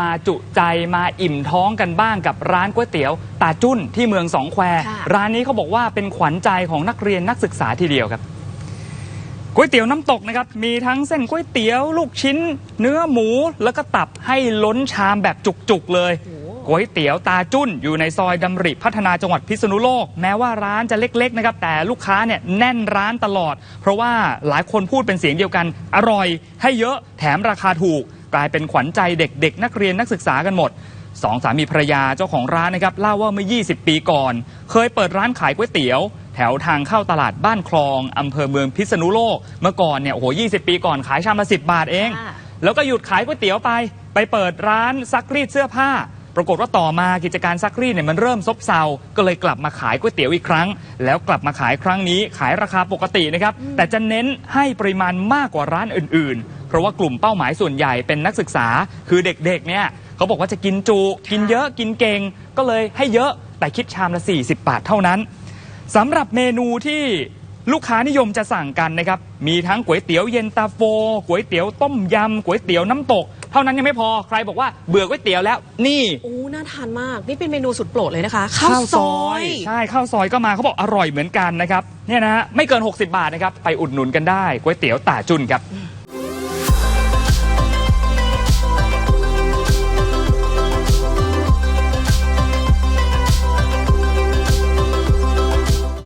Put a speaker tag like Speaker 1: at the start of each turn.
Speaker 1: มาจุใจมาอิ่มท้องกันบ้างกับร้านก๋วยเตี๋ยวตาจุ้นที่เมืองสองแคว
Speaker 2: ค่ะ
Speaker 1: ร้านนี้เขาบอกว่าเป็นขวัญใจของนักเรียนนักศึกษาทีเดียวครับก๋วยเตี๋ยวน้ำตกนะครับมีทั้งเส้นก๋วยเตี๋ยว ลูกชิ้น เนื้อหมูแล้วก็ตับให้ล้นชามแบบจุกๆเลยก๋วยเตี๋ยวตาจุ้นอยู่ในซอยดำริพัฒนาจังหวัดพิษณุโลก แม้ว่าร้านจะเล็กๆนะครับแต่ลูกค้าเนี่ยแน่นร้านตลอด เพราะว่าหลายคนพูดเป็นเสียงเดียวกัน อร่อยให้เยอะแถมราคาถูก กลายเป็นขวัญใจเด็กๆ นักเรียนนักศึกษากันหมดสองสามีภรรยาเจ้าของร้านนะครับเล่าว่าเมื่อ 20 ปีก่อน เคยเปิดร้านขายก๋วยเตี๋ยว แถวทางเข้าตลาดบ้านคลองอำเภอเมืองพิษณุโลก เมื่อก่อนเนี่ยโอ้โห20ปีก่อนขายชามละ10บาทเอง
Speaker 2: ค่ะ
Speaker 1: แล้วก็หยุดขายก๋วยเตี๋ยวไป ไปเปิดร้านซักรีดเสื้อผ้า ปรากฏว่าต่อมากิจการซักรีดเนี่ยมันเริ่มซบเซา ก็เลยกลับมาขายก๋วยเตี๋ยวอีกครั้ง แล้วกลับมาขายครั้งนี้ขายราคาปกตินะครับแต่จะเน้นให้ปริมาณมากกว่าร้านอื่นๆเพ ราะว่ากลุ่มเป้าหมายส่วนใหญ่เป็นนักศึกษาคือเด็กๆเนี่ยเขาบอกว่าจะกินจุ กินเยอะกินเก่งก็เลยให้เยอะแต่คิดชามละ 40 บาทเท่านั้นสำหรับเมนูที่ลูกค้านิยมจะสั่งกันนะครับ มีทั้งก๋วยเตี๋ยวเย็นตาโฟก๋วยเตี๋ยวต้มยำก๋วยเตี๋ยวน้ำตก เท่านั้นยังไม่พอใครบอกว่าเบื่อก๋วยเตี๋ยวแล้ว นี่
Speaker 2: โอ้น่าทานมาก นี่เป็นเมนูสุดโปรดเลยนะคะข้าวซอย
Speaker 1: ใช่ข้าวซอยก็มาเขาบอกอร่อยเหมือนกันนะครับเนี่ยนะฮะไม่เกิน 60 บาทนะครับไปอุดหนุนกันได้ก๋วยเตี๋ยวตาจุนครับ